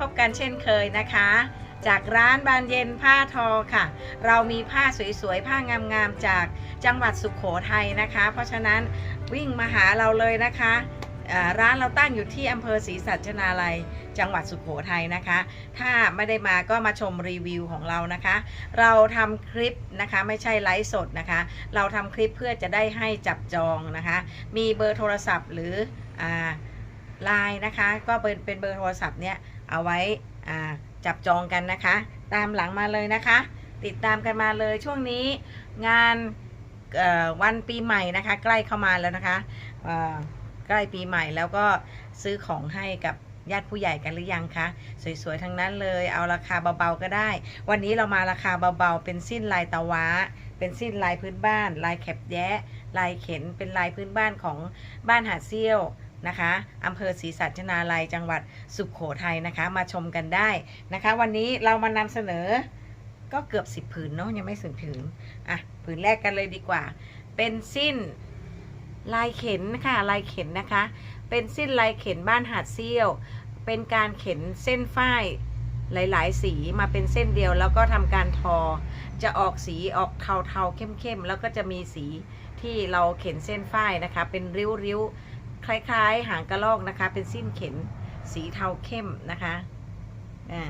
พบกันเช่นเคยนะคะ จากร้านบานเย็นผ้าทอค่ะ เรามีผ้าสวยๆ ผ้างามๆ จากจังหวัดสุขโขทัยนะคะ เพราะฉะนั้นวิ่งมาหาเราเลยนะคะร้านเราตั้งอยู่ที่อำเภอศรีสัชนาลัย จังหวัดสุขโขทัยนะคะ ถ้าไม่ได้มาก็มาชมรีวิวของเรานะคะ เราทำคลิปนะคะไม่ใช่ไลฟ์สดนะคะ เราทำคลิปเพื่อจะได้ให้จับจองนะคะ มีเบอร์โทรศัพท์หรือไลน์นะคะ ก็เป็นเป็นเบอร์โทรศัพท์เนี่ย เอาไว้จับจองกันนะคะ ตามหลังมาเลยนะคะ ติดตามกันมาเลยช่วงนี้งานวันปีใหม่นะคะ ใกล้เข้ามาแล้วนะคะใกล้ปีใหม่แล้วก็ซื้อของให้กับญาติผู้ใหญ่กันหรือยังคะ สวยๆ ทั้งนั้นเลย เอาราคาเบาๆ ก็ได้ วันนี้เรามาราคาเบาๆ เป็นสิ้นลายตะวะ เป็นสิ้นลายพื้นบ้าน ลายแคบแย้ลายเข็น เป็นลายพื้นบ้านของบ้านหาดเซี่ยว นะคะอำเภอศรีสัชนาลัยจังหวัดสุขโขทัยนะคะ มาชมกันได้นะคะ วันนี้เรามานำเสนอก็เกือบสิบผืนเนาะยังไม่ถึงผืนอะผืนแรกกันเลยดีกว่า เป็นสิ้นลายเข็นค่ะลายเข็นนะคะ เป็นสิ้นลายเข็นบ้านหาดเซี่ยว เป็นการเข็นเส้นฝ้ายหลาย ๆ สีมาเป็นเส้นเดียวแล้วก็ทำการทอ จะออกสีออกเทาๆเข้มๆแล้วก็จะมีสีที่เราเข็นเส้นฝ้ายนะคะ เป็นริ้วๆ คล้ายๆ หางกระรอกนะคะ เป็นสิ้นเข็นสีเทาเข้มนะคะอ่า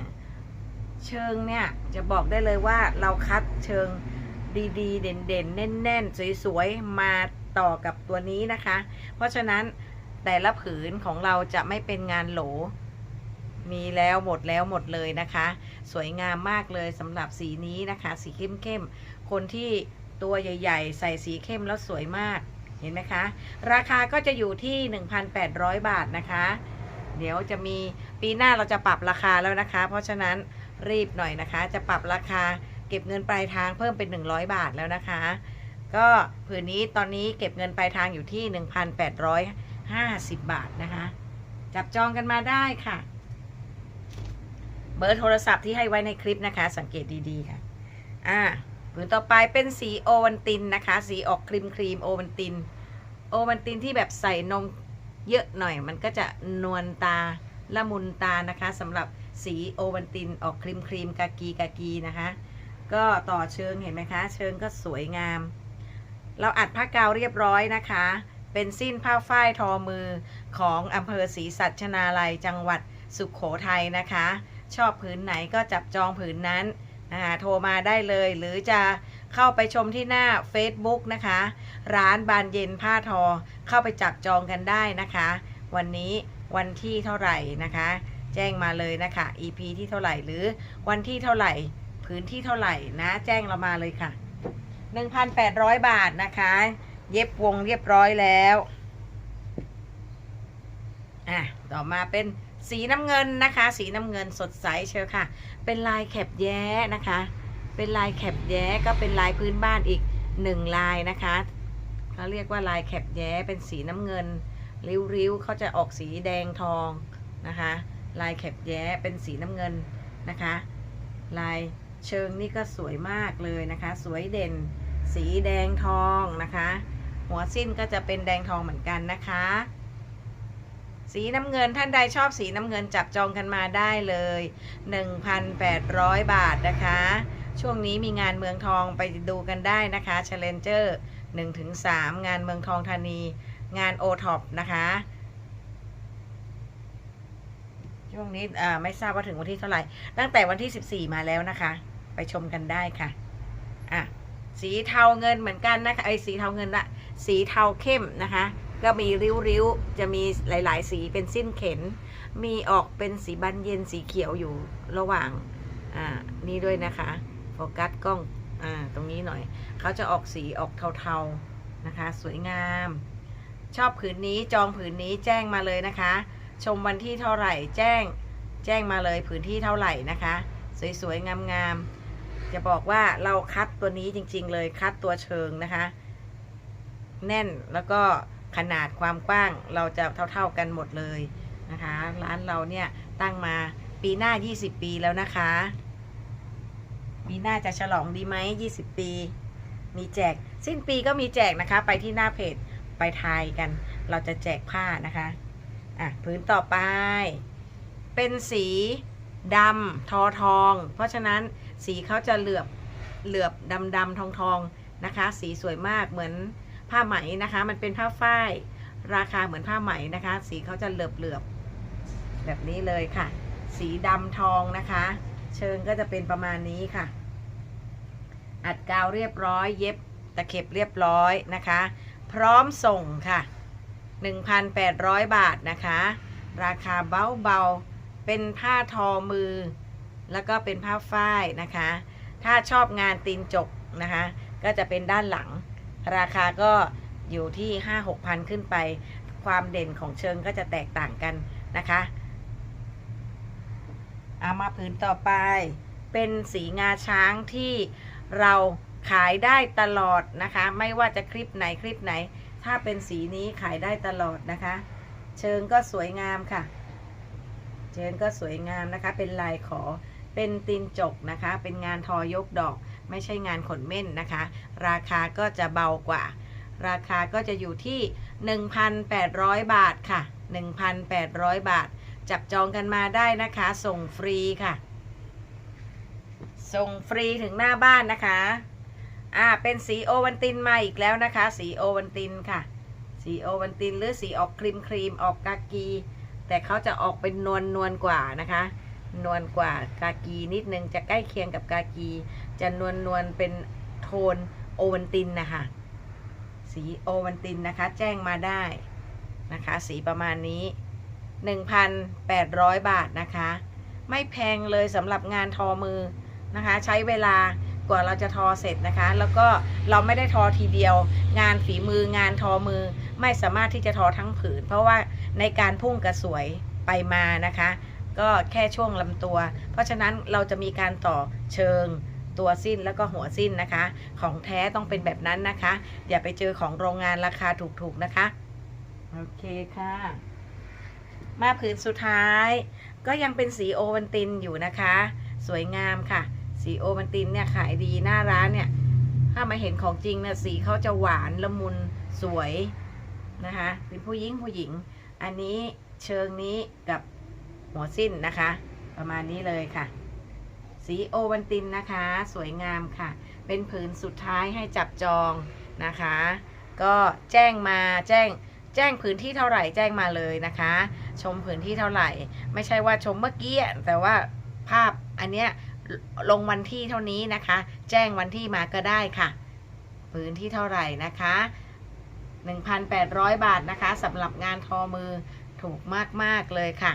เชิงเนี่ยจะบอกได้เลยว่าเราคัดเชิงดีๆ เด่นๆ แน่นๆ สวยๆ มาต่อกับตัวนี้นะคะ เพราะฉะนั้นแต่ละผืนของเราจะไม่เป็นงานโหล มีแล้วหมดแล้วหมดเลยนะคะ สวยงามมากเลยสำหรับสีนี้นะคะ สีเข้มๆ คนที่ตัวใหญ่ ๆ ใส่สีเข้มแล้วสวยมาก เห็นไหมคะ ราคาก็จะอยู่ที่ 1,800 บาทนะคะ เดี๋ยวจะมีปีหน้าเราจะปรับราคาแล้วนะคะ เพราะฉะนั้นรีบหน่อยนะคะ จะปรับราคาเก็บเงินปลายทางเพิ่มเป็น 100 บาทแล้วนะคะ ก็ผืนนี้ตอนนี้เก็บเงินปลายทางอยู่ที่ 1,850 บาทนะคะ จับจองกันมาได้ค่ะ เบอร์โทรศัพท์ที่ให้ไว้ในคลิปนะคะ สังเกตดีๆค่ะ อ่า ผืนต่อไปเป็นสีโอวันตินนะคะ สีออกครีมครีมโอวันติน โอวันตินที่แบบใส่นมเยอะหน่อย มันก็จะนวลตาละมุนตานะคะสำหรับสีโอวันตินออกครีมครีมกากีกากีนะคะ ก็ต่อเชิงเห็นไหมคะ เชิงก็สวยงาม เราอัดผ้ากาวเรียบร้อยนะคะ เป็นสิ้นผ้าฝ้ายทอมือของอำเภอศรีสัชนาลัยจังหวัดสุขโขทัยนะคะ ชอบผืนไหนก็จับจองผืนนั้น โทรมาได้เลย หรือจะเข้าไปชมที่หน้า Facebook นะคะ ร้านบานเย็นผ้าทอ เข้าไปจับจองกันได้นะคะ วันนี้วันที่เท่าไหร่นะคะ แจ้งมาเลยนะคะ EP ที่เท่าไหร่หรือวันที่เท่าไหร่ พื้นที่เท่าไหร่นะ แจ้งเรามาเลยค่ะ 1,800 บาทนะคะ เย็บวงเรียบร้อยแล้วอะต่อมาเป็น สีน้ำเงินนะคะ สีน้ำเงินสดใสเชียวค่ะ เป็นลายแคบแย้นะคะ เป็นลายแคบแย้ก็เป็นลายพื้นบ้านอีกหนึ่งลายนะคะเขาเรียกว่าลายแคบแย้เป็นสีน้ำเงิน ริ้วๆเขาจะออกสีแดงทองนะคะ ลายแคบแย้เป็นสีน้ำเงินนะคะ ลายเชิงนี่ก็สวยมากเลยนะคะ สวยเด่น สีแดงทองนะคะ หัวสิ้นก็จะเป็นแดงทองเหมือนกันนะคะ สีน้ำเงินท่านใดชอบสีน้ำเงินจับจองกันมาได้เลย 1,800 บาทนะคะ ช่วงนี้มีงานเมืองทองไปดูกันได้นะคะ Challenger 1-3 งานเมืองทองธานี งาน o t o p นะคะ ช่วงนี้ไม่ทราบว่าถึงวันที่เท่าไหร่ ตั้งแต่วันที่ 14 มาแล้วนะคะ ไปชมกันได้ค่ะ อะ สีเทาเงินเหมือนกันนะคะไอ้สีเทาเงินละสีเทาเข้มนะคะ ก็มีริ้วๆ จะมีหลาย ๆ สีเป็นสิ้นเข็น มีออกเป็นสีบานเย็นสีเขียวอยู่ระหว่างอ่านี่ด้วยนะคะโฟกัสกล้องอ่าตรงนี้หน่อย เขาจะออกสีออกเทาๆนะคะ สวยงาม ชอบผืนนี้จองผืนนี้แจ้งมาเลยนะคะ ชมวันที่เท่าไหร่แจ้งแจ้งมาเลยผืนที่เท่าไหร่นะคะ สวยๆงามๆจะบอกว่าเราคัดตัวนี้จริง ๆ เลยคัดตัวเชิงนะคะ แน่นแล้วก็ ขนาดความกว้างเราจะเท่า ๆกันหมดเลยนะคะ ร้านเราเนี่ยตั้งมาปีหน้า 20 ปีแล้วนะคะ ปีหน้าจะฉลองดีไหม20 ปี มีแจก สิ้นปีก็มีแจกนะคะ ไปที่หน้าเพจไปทายกัน เราจะแจกผ้านะคะอะพื้นต่อไป เป็นสีดำทอทอง เพราะฉะนั้นสีเขาจะเหลือบเหลือบดำดำทองทองนะคะ สีสวยมากเหมือน ผ้าไหมนะคะ มันเป็นผ้าฝ้าย ราคาเหมือนผ้าไหมนะคะ สีเขาจะเหลือบเหลือบแบบนี้เลยค่ะ สีดำทองนะคะ เชิงก็จะเป็นประมาณนี้ค่ะ อัดกาวเรียบร้อย เย็บตะเข็บเรียบร้อยนะคะ พร้อมส่งค่ะ 1,800 บาทนะคะ ราคาเบาๆ เป็นผ้าทอมือ แล้วก็เป็นผ้าฝ้ายนะคะ ถ้าชอบงานตีนจกนะคะ ก็จะเป็นด้านหลัง ราคาก็อยู่ที่ 5-6พันขึ้นไป ความเด่นของเชิงก็จะแตกต่างกันนะคะเอามาผืนต่อไป เป็นสีงาช้างที่เราขายได้ตลอดนะคะ ไม่ว่าจะคลิปไหนคลิปไหน ถ้าเป็นสีนี้ขายได้ตลอดนะคะ เชิงก็สวยงามค่ะ เชิงก็สวยงามนะคะ เป็นลายขอเป็นตีนจกนะคะ เป็นงานทอยกดอก ไม่ใช่งานขนเม่นนะคะ ราคาก็จะเบากว่า ราคาก็จะอยู่ที่ 1,800 บาทค่ะ 1,800 บาท จับจองกันมาได้นะคะ ส่งฟรีค่ะ ส่งฟรีถึงหน้าบ้านนะคะ อ่า เป็นสีโอวันตินมาอีกแล้วนะคะ สีโอวันตินค่ะ สีโอวันตินหรือสีออกครีมครีมออกกากี แต่เขาจะออกเป็นนวลนวลกว่านะคะ นวลกว่ากากีนิดนึงจะใกล้เคียงกับกากี จะนวลนวลเป็นโทนโอวันตินนะคะสีโอวันตินนะคะ แจ้งมาได้นะคะ สีประมาณนี้ 1,800 บาทนะคะ ไม่แพงเลยสำหรับงานทอมือนะคะ ใช้เวลากว่าเราจะทอเสร็จนะคะ แล้วก็เราไม่ได้ทอทีเดียว งานฝีมืองานทอมือ ไม่สามารถที่จะทอทั้งผืน เพราะว่าในการพุ่งกระสวยไปมานะคะ ก็แค่ช่วงลำตัว เพราะฉะนั้นเราจะมีการต่อเชิงตัวสิ้นแล้วก็หัวสิ้นนะคะ ของแท้ต้องเป็นแบบนั้นนะคะ อย่าไปเจอของโรงงานราคาถูกๆนะคะ โอเคค่ะ มาผืนสุดท้าย ก็ยังเป็นสีโอวันตินอยู่นะคะ สวยงามค่ะ สีโอวันตินเนี่ยขายดีหน้าร้านเนี่ย ถ้ามาเห็นของจริงเนี่ยสีเขาจะหวานละมุนสวยนะคะ เป็นผู้หญิงผู้หญิง อันนี้เชิงนี้กับ หัวสิ้นนะคะ ประมาณนี้เลยค่ะ สีโอวันตินนะคะ สวยงามค่ะ เป็นผืนสุดท้ายให้จับจองนะคะ ก็แจ้งมาแจ้งแจ้งผืนที่เท่าไหร่แจ้งมาเลยนะคะ ชมผืนที่เท่าไหร่ ไม่ใช่ว่าชมเมื่อกี้แต่ว่าภาพอันเนี้ยลงวันที่เท่านี้นะคะ แจ้งวันที่มาก็ได้ค่ะผืนที่เท่าไหร่นะคะ 1,800 บาทนะคะสำหรับงานทอมือถูกมาก ๆ เลยค่ะ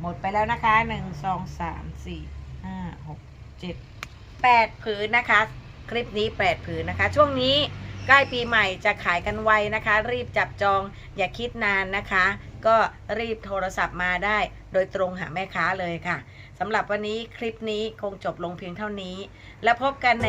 หมดไปแล้วนะคะ1 2 3 4 5 6 7 8ผืนนะคะ คลิปนี้8ผืนนะคะ ช่วงนี้ใกล้ปีใหม่จะขายกันไวนะคะ รีบจับจองอย่าคิดนานนะคะ ก็รีบโทรศัพท์มาได้ โดยตรงหาแม่ค้าเลยค่ะสำหรับวันนี้คลิปนี้คงจบลงเพียงเท่านี้ แล้วพบกันใน